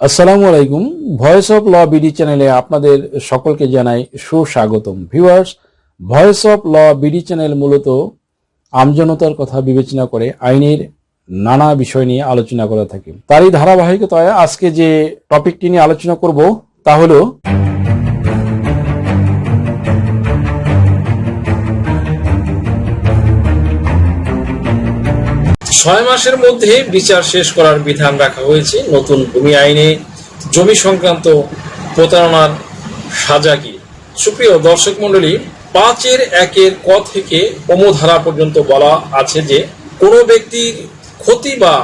আসসালামু আলাইকুম। Voice of law BD চ্যানেলে আপনাদের সকলকে জানাই সুস্বাগতম। Viewers voice of law BD channel মূলত আমজনতার কথা বিবেচনা করে আইনের নানা বিষয় নিয়ে আলোচনা করে থাকে। তারই ধারাবাহিকতায় আজকে যে টপিকটি নিয়ে আলোচনা করব তা হলো ছয় মাসের মধ্যে বিচার শেষ করার বিধান রাখা হয়েছে নতুন ভূমি আইনে। জমি সংক্রান্ত প্রতারণার সাজা কি? সুপ্রিয় দর্শক মন্ডলী পাঁচের একের ক থেকে ধারা পর্যন্ত বলা আছে যে, কোনো ব্যক্তির ক্ষতি বা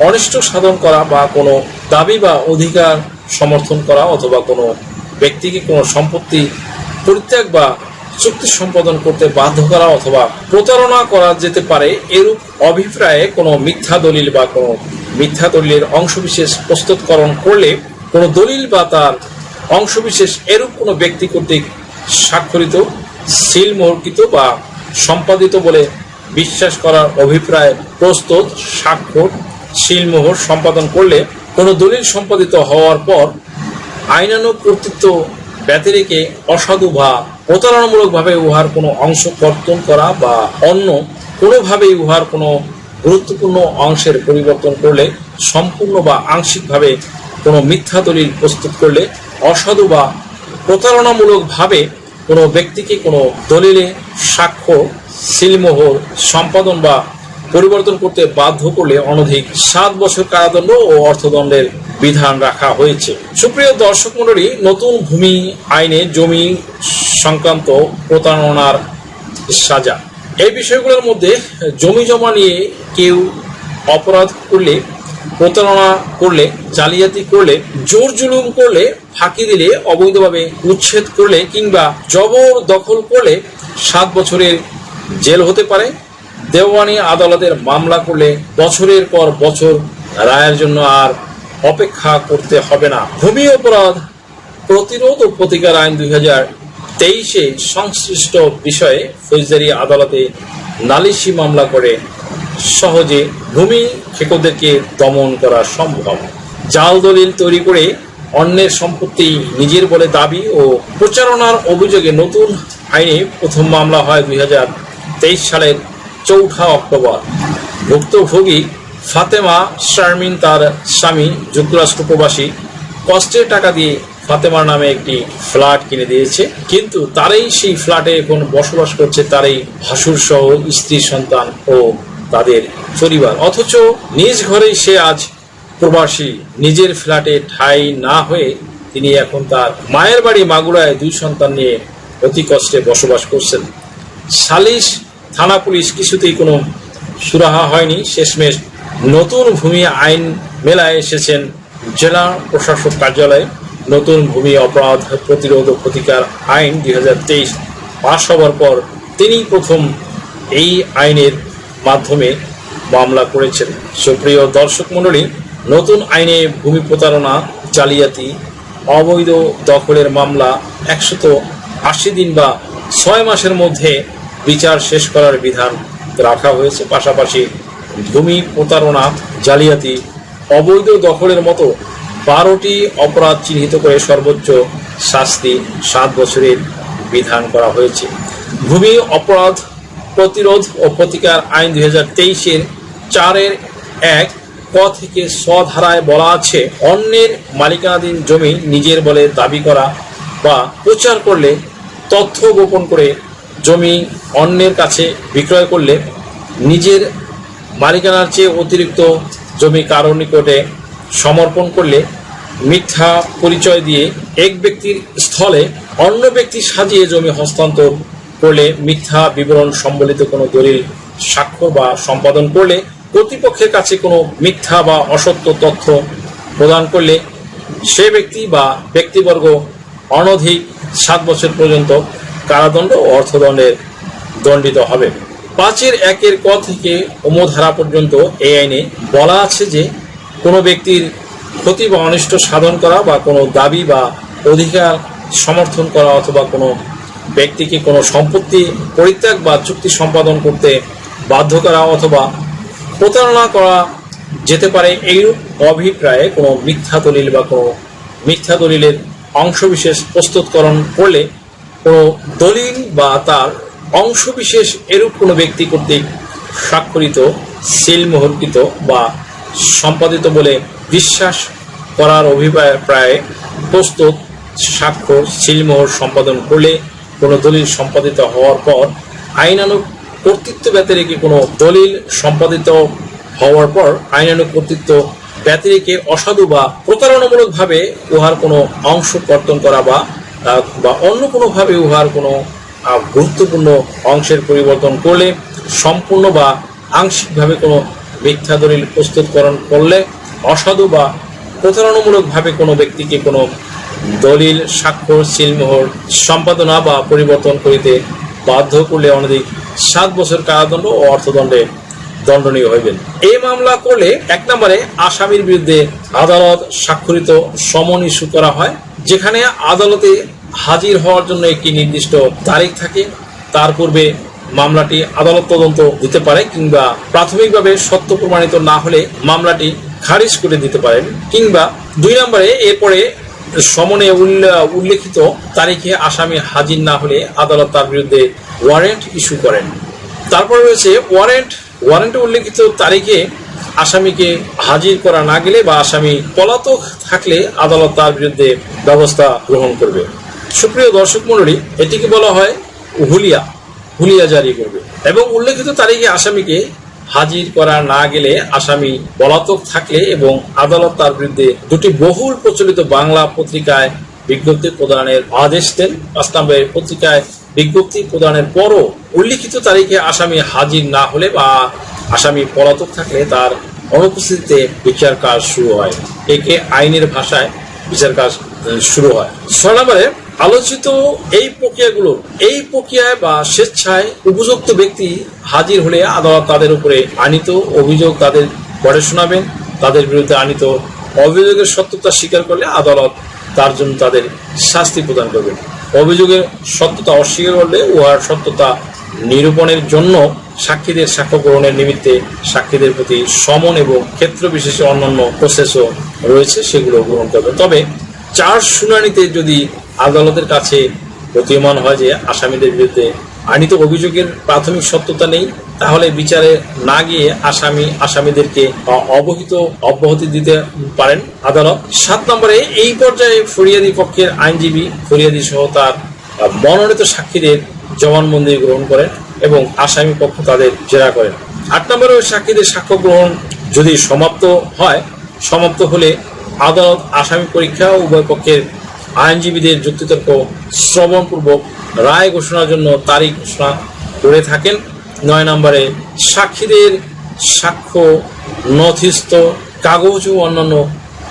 অনিষ্ট সাধন করা বা কোনো দাবি বা অধিকার সমর্থন করা অথবা কোনো ব্যক্তিকে কোনো সম্পত্তি পরিত্যাগ বা চুক্তি সম্পাদন করতে বাধ্য করা অথবা প্রতারণা করা যেতে পারে, এরূপ অভিপ্রায়ে কোনো মিথ্যা দলিল বা কোনো মিথ্যা দলিলের অংশবিশেষ প্রস্তুতকরণ করলে কোনো দলিল বা তার অংশবিশেষ এরূপ কোনো ব্যক্তি কর্তৃক স্বাক্ষরিত সিলমোহরকৃত বা সম্পাদিত বলে বিশ্বাস করার অভিপ্রায় প্রস্তুত, স্বাক্ষর, সিলমোহর সম্পাদন করলে কোনো দলিল সম্পাদিত হওয়ার পর আইনানুগ কর্তৃত্ব ব্যতি রেখে অসাধু বা প্রতারণামূলকভাবে উহার কোনো অংশ কর্তন করা বা অন্য কোনোভাবেই উহার কোনো গুরুত্বপূর্ণ অংশের পরিবর্তন করলে, সম্পূর্ণ বা আংশিকভাবে কোনো মিথ্যা দলিল প্রস্তুত করলে, অসাধু বা প্রতারণামূলকভাবে কোনো ব্যক্তিকে কোনো দলিলে সাক্ষ্য সিলমোহর, সম্পাদন বা পরিবর্তন করতে বাধ্য করলে অনধিক সাত বছর কারাদণ্ড ও অর্থদণ্ডের বিধান রাখা হয়েছে। সুপ্রিয় দর্শক মন্ডলী নতুন ভূমি আইনে জমি সংক্রান্ত প্রতারণার সাজা। এই বিষয়গুলোর মধ্যে জমি জমা নিয়ে কেউ অপরাধ করলে, প্রতারণা করলে, জালিয়াতি করলে, জোর জুলুম করলে, ফাঁকি দিলে, অবৈধভাবে উচ্ছেদ করলে কিংবা জবর দখল করলে সাত বছরের জেল হতে পারে। দেওয়ানি আদালতের মামলা করলে বছরের পর বছর রায়ের জন্য আর অপেক্ষা করতে হবে না। ভূমি অপরাধ প্রতিরোধ ও প্রতিকার আইন দুই হাজার তেইশে সংশ্লিষ্ট বিষয়ে ফৌজদারি আদালতে নালিশি মামলা করে সহজে ভূমি খেকোদেরকে দমন করা সম্ভব। জাল দলিল তৈরি করে অন্যের সম্পত্তি নিজের বলে দাবি ও প্রচারণার অভিযোগে নতুন আইনে প্রথম মামলা হয় দুই হাজার তেইশ সালের চৌঠা অক্টোবর। ভুক্তভোগী ফাতেমা শারমিন তার স্বামী যুক্তরাষ্ট্র প্রবাসী কষ্টের টাকা দিয়ে ফাতেমার নামে একটি ফ্ল্যাট কিনে দিয়েছে। কিন্তু তারই সেই ফ্ল্যাটে এখন বসবাস করছে তারই ভাসুর সহ স্ত্রী, সন্তান ও তাদের পরিবার। অথচ নিজ ঘরেই সে আজ প্রবাসী। নিজের ফ্ল্যাটে ঠাঁই না হয়ে তিনি এখন তার মায়ের বাড়ি মাগুরায় দুই সন্তান নিয়ে অতি কষ্টে বসবাস করছেন। সালিশ, থানা পুলিশ কিছুতেই কোনো সুরাহা হয়নি। শেষমেশ নতুন ভূমি আইন মেলায় এসেছেন জেলা প্রশাসক কার্যালয়ে। নতুন ভূমি অপরাধ প্রতিরোধ ও প্রতিকার আইন দু হাজার তেইশ পাশ হওয়ার পর তিনি প্রথম এই আইনের মাধ্যমে মামলা করেছেন। সুপ্রিয় দর্শক মণ্ডলী, নতুন আইনে ভূমি প্রতারণা, জালিয়াতি, অবৈধ দখলের মামলা একশত আশি দিন বা ছয় মাসের মধ্যে বিচার শেষ করার বিধান রাখা হয়েছে। পাশাপাশি ভূমি প্রতারণা, জালিয়াতি, অবৈধ দখলের মতো বারোটি অপরাধ চিহ্নিত করে সর্বোচ্চ শাস্তি সাত বছরের বিধান করা হয়েছে। ভূমি অপরাধ প্রতিরোধ ও প্রতিকার আইন দুই হাজার তেইশের চারের এক ক থেকে স ধারায় বলা আছে, অন্যের মালিকানাধীন জমি নিজের বলে দাবি করা বা প্রচার করলে, তথ্য গোপন করে জমি অন্যের কাছে বিক্রয় করলে নিজের মালিকানার চেয়ে অতিরিক্ত জমি কারও নিকটে সমর্পণ করলে মিথ্যা পরিচয় দিয়ে এক ব্যক্তির স্থলে অন্য ব্যক্তি সাজিয়ে জমি হস্তান্তর করলে মিথ্যা বিবরণ সম্বলিত কোনো দলিল, স্বাক্ষর বা সম্পাদন করলে কর্তৃপক্ষের কাছে কোনো মিথ্যা বা অসত্য তথ্য প্রদান করলে সে ব্যক্তি বা ব্যক্তিবর্গ অনধিক সাত বছর পর্যন্ত কারাদণ্ড ও অর্থদণ্ডের দণ্ডিত হবে। পাঁচের একের ক থেকে ধারা পর্যন্ত এই আইনে বলা আছে যে কোনো ব্যক্তির ক্ষতি বা অনিষ্ট সাধন করা বা কোনো দাবি বা অধিকার সমর্থন করা অথবা কোনো ব্যক্তিকে কোনো সম্পত্তি পরিত্যাগ বা চুক্তি সম্পাদন করতে বাধ্য করা অথবা প্রতারণা করা যেতে পারে, এইরূপ অভিপ্রায়ে কোনো মিথ্যা দলিল বা কোনো মিথ্যা দলিলের অংশবিশেষ প্রস্তুতকরণ করলে কোনো দলিল বা তার অংশবিশেষ এরূপ কোনো ব্যক্তি কর্তৃক স্বাক্ষরিত সিলমোহরকৃত বা সম্পাদিত বলে বিশ্বাস করার অভিপ্রায়ে প্রস্তুত স্বাক্ষর, সিলমোহর সম্পাদন করলে কোনো দলিল সম্পাদিত হওয়ার পর আইনানুগ কর্তৃত্ব ব্যতিরেকে কোনো দলিল সম্পাদিত হওয়ার পর আইনানুগ কর্তৃত্ব ব্যতিরেকে অসাধু বা প্রতারণামূলকভাবে উহার কোনো অংশ কর্তন করা বা বা অন্য কোনোভাবে উহার কোনো গুরুত্বপূর্ণ অংশের পরিবর্তন করলে সম্পূর্ণ বা আংশিকভাবে কোনো মিথ্যা দলিল প্রস্তুতকরণ করলে অসাধু বা প্রতারণামূলকভাবে কোনো ব্যক্তিকে কোনো দলিল, স্বাক্ষর, সিলমোহর, সম্পাদনা বা পরিবর্তন করিতে বাধ্য করলে অনধিক সাত বছর কারাদণ্ড ও অর্থদণ্ডে দণ্ডনীয় হইবেন। এই মামলা করলে এক নম্বরে আসামির বিরুদ্ধে আদালত স্বাক্ষরিত সমন ইস্যু করা হয়, যেখানে আদালতে হাজির হওয়ার জন্য একটি নির্দিষ্ট তারিখ থাকে। তার পূর্বে মামলাটি আদালত তদন্ত দিতে পারে কিংবা প্রাথমিকভাবে সত্য প্রমাণিত না হলে মামলাটি খারিজ করে দিতে পারেন কিংবা দুই নম্বরে এরপরে সমনে উল্লে- উল্লেখিত তারিখে আসামি হাজির না হলে আদালত তার বিরুদ্ধে ওয়ারেন্ট ইস্যু করেন। তারপর রয়েছে ওয়ারেন্ট। ওয়ারেন্টে উল্লেখিত তারিখে আসামিকে হাজির করা না গেলে বা আসামি পলাতক থাকলে আদালত তার বিরুদ্ধে ব্যবস্থা গ্রহণ করবে। সুপ্রিয় দর্শক মণ্ডলী, এটিকে বলা হয় হুলিয়া হুলিয়া জারি করবে। এবং উল্লেখিত তারিখে আসামিকে হাজির করা না গেলে আসামি পলাতক থাকলে এবং আদালত তার বিরুদ্ধে দুটি বহুল প্রচলিত বাংলা পত্রিকায় বিজ্ঞপ্তি প্রদানের আদেশ দেন। পাঁচ নম্বরের পত্রিকায় বিজ্ঞপ্তি প্রদানের পরও উল্লিখিত তারিখে আসামি হাজির না হলে বা আসামি পলাতক থাকলে তার অনুপস্থিতিতে বিচার কাজ শুরু হয়। একে আইনের ভাষায় বিচার কাজ শুরু হয়। ছয় নম্বরে আলোচিত এই প্রক্রিয়াগুলো, এই প্রক্রিয়ায় বা স্বেচ্ছায় উপযুক্ত ব্যক্তি হাজির হলে আদালত তাদের উপরে আনিত অভিযোগ তাদের পরে শোনাবেন। তাদের বিরুদ্ধে আনিত অভিযোগের সত্যতা স্বীকার করলে আদালত তার জন্য তাদের শাস্তি প্রদান করবেন অভিযোগের সত্যতা অস্বীকার করলে উহার সত্যতা নিরূপণের জন্য সাক্ষীদের সাক্ষ্য গ্রহণের নিমিত্তে সাক্ষীদের প্রতি সমন এবং ক্ষেত্র বিশেষে অন্যান্য প্রসেসও রয়েছে, সেগুলো গ্রহণ করবে। তবে চার শুনানিতে যদি আদালতের কাছে প্রতীয়মান হয় যে আসামিদের বিরুদ্ধে আনিত অভিযোগের প্রাথমিক সত্যতা নেই, তাহলে বিচারে না গিয়ে আসামি আসামিদেরকে অবহিত, অব্যাহতি দিতে পারেন আদালত। সাত নম্বরে এই পর্যায়ে ফরিয়াদি পক্ষের আইনজীবী ফরিয়াদি সহ তার মনোনীত সাক্ষীদের জবানবন্দি গ্রহণ করেন এবং আসামি পক্ষ তাদের জেরা করেন। আট নম্বরে ওই সাক্ষীদের সাক্ষ্য গ্রহণ যদি সমাপ্ত হয়, সমাপ্ত হলে আদালত আসামি পরীক্ষা উভয় পক্ষের আইনজীবীদের যুক্তিতর্ক শ্রবণপূর্বক রায় ঘোষণার জন্য তারিখ ঘোষণা করে থাকেন। নয় নম্বরে, সাক্ষীদের সাক্ষ্য, নথিস্থ কাগজ ও অন্যান্য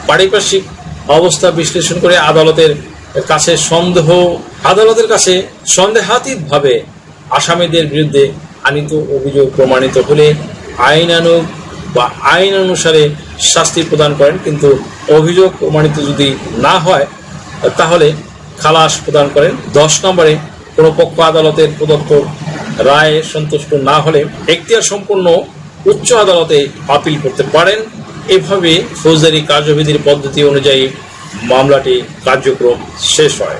পারিপার্শ্বিক অবস্থা বিশ্লেষণ করে আদালতের কাছে সন্দেহ, আদালতের কাছে সন্দেহাতীতভাবে আসামিদের বিরুদ্ধে আনিত অভিযোগ প্রমাণিত হলে আইনানুগ বা আইন অনুসারে শাস্তি প্রদান করেন, কিন্তু অভিযোগ প্রমাণিত যদি না হয়, তাহলে খালাস প্রদান করেন। দশ নম্বরে, কোনো পক্ষ আদালতের প্রদত্ত রায়ে সন্তুষ্ট না হলে এখতিয়ার সম্পূর্ণ উচ্চ আদালতে আপিল করতে পারেন। এভাবে ফৌজদারি কার্যবিধির পদ্ধতি অনুযায়ী মামলাটি কার্যক্রম শেষ হয়।